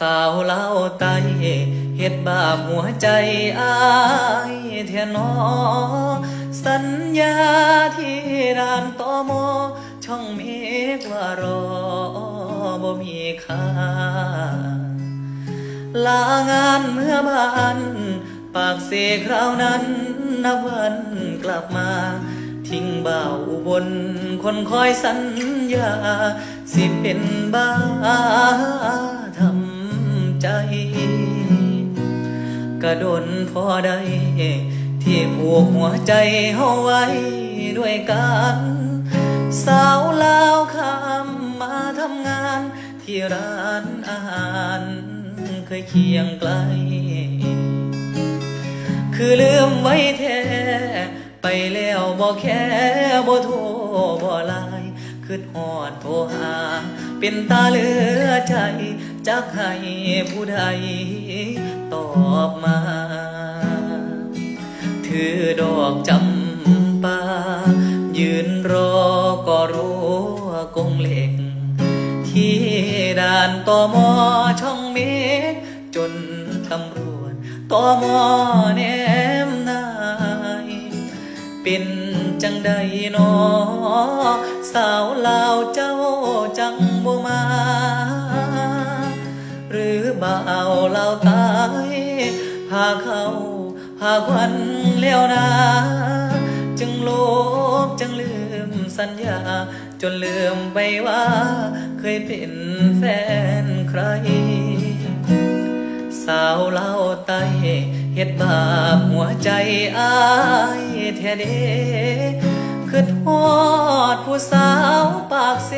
สาวเล่าไตเฮ็ดบาปหัวใจอายเทยนอสัญญาที่ร้านตอมอช่องเมฆว่ารอบ่มีค่าลางานเมื่อบ้านปากเสคราวนั้นนับวันกลับมา ทิ้งบ่าวอุบนคนคอยสัญญา สิเป็นบ้า กระโดนพอได้ ที่ผูกหัวใจเฮาไว้ด้วยกัน สาวลาวคำมาทำงาน ที่ร้านอาหารเคยเคียงไกล คือลืมไว้แท้ไปแล้วบอกแค่บ่โทรบ่ไลน์คือหอดโทรหา เป็นตาเหลือใจจักให้ผู้ใด ตอบมา ถือดอกจำปา ยืนรอก็รู้ว่ากงเหล็ก ที่ด่านตอมอช่องเมฆจนตำรวจตอมอแนมนาย เป็นจังใดนอ สาวลาวเจ้าจังบ่มา หรือบ่าวลาวตา พาเขาพาควันเลี้ยวนาจึงลบจึงลืมสัญญา จนลืมไปว่า เคยเป็นแฟนใคร สาวเล่าไตเฮ็ดบาปหัวใจอายแท้เด้คือทอดผู้สาวปากเซ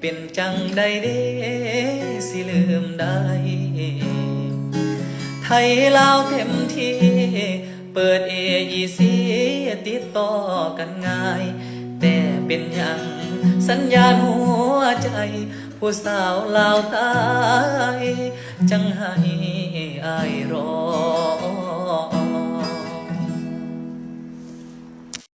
เป็นจังใดเด้สิลืมได้ ทยลาวเต็มที่ เปิดเอยีซีติดต่อกันง่าย แต่เป็นยังสัญญาณหัวใจ ผู้สาวลาวตาย จังให้อายรอ